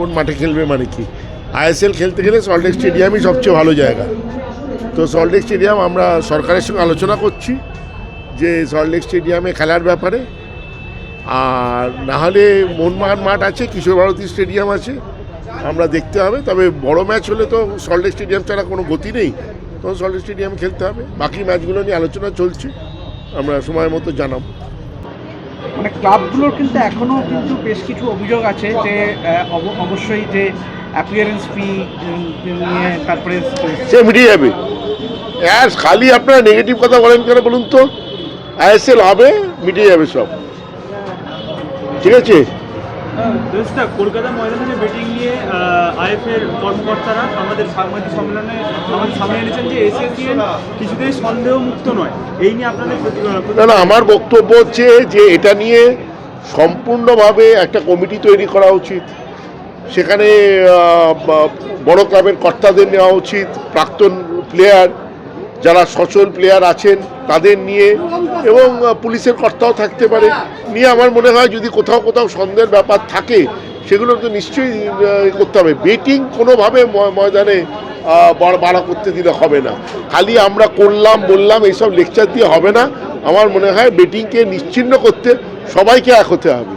কোন মাঠে খেলবে মানে কি? আইএসএল খেলতে গেলে সল্টলেক স্টেডিয়ামই সবচেয়ে ভালো জায়গা। তো সল্টলেক স্টেডিয়াম আমরা সরকারের সঙ্গে আলোচনা করছি যে সল্টলেক স্টেডিয়ামে খেলার ব্যাপারে। আর নাহলে মোহনবাগান মাঠ আছে, কিশোর ভারতী স্টেডিয়াম আছে, আমরা দেখতে হবে। তবে বড় ম্যাচ হলে তো সল্টলেক স্টেডিয়াম ছাড়া কোনো গতি নেই। তখন সল্টলেক স্টেডিয়াম খেলতে হবে। বাকি ম্যাচগুলো নিয়ে আলোচনা চলছে। আমরা সময় মতো জানাব। মানে ক্লাবগুলোর কিন্তু এখনও কিন্তু বেশ কিছু অভিযোগ আছে যে অবশ্যই যে অ্যাপিয়ারেন্স ফি নিয়ে তারপরে সে মিটিয়ে যাবে। অ্যাস খালি আপনারা নেগেটিভ কথা বলেন কেন বলুন তো? আইএসএল হবে, মিটিয়ে যাবে সব। ঠিক আছে? কলকাতা ময়দানে বেটিং নিয়ে আইএফের কর্মকর্তারা আমাদের সাংবাদিক সম্মেলনে আমাদের সামনে এনেছেন যে কিছুতেই সন্দেহ মুক্ত নয়। এই নিয়ে আপনাদের না আমার বক্তব্য হচ্ছে যে এটা নিয়ে সম্পূর্ণভাবে একটা কমিটি তৈরি করা উচিত। সেখানে বড় ক্লাবের কর্তাদের নেওয়া উচিত, প্রাক্তন প্লেয়ার যারা সচল প্লেয়ার আছেন, তাদের নিয়ে এবং পুলিশের কর্তাও থাকতে পারে। নিয়ে আমার মনে হয় যদি কোথাও কোথাও সন্দেহের ব্যাপার থাকে, সেগুলো তো নিশ্চয়ই করতে হবে। বেটিং কোনোভাবে ময়দানে বাড়া করতে দিলে হবে না। খালি আমরা করলাম, বললাম, এইসব লেকচার দিয়ে হবে না। আমার মনে হয় বেটিংকে নিশ্চিন্ন করতে সবাইকে এক হতে হবে।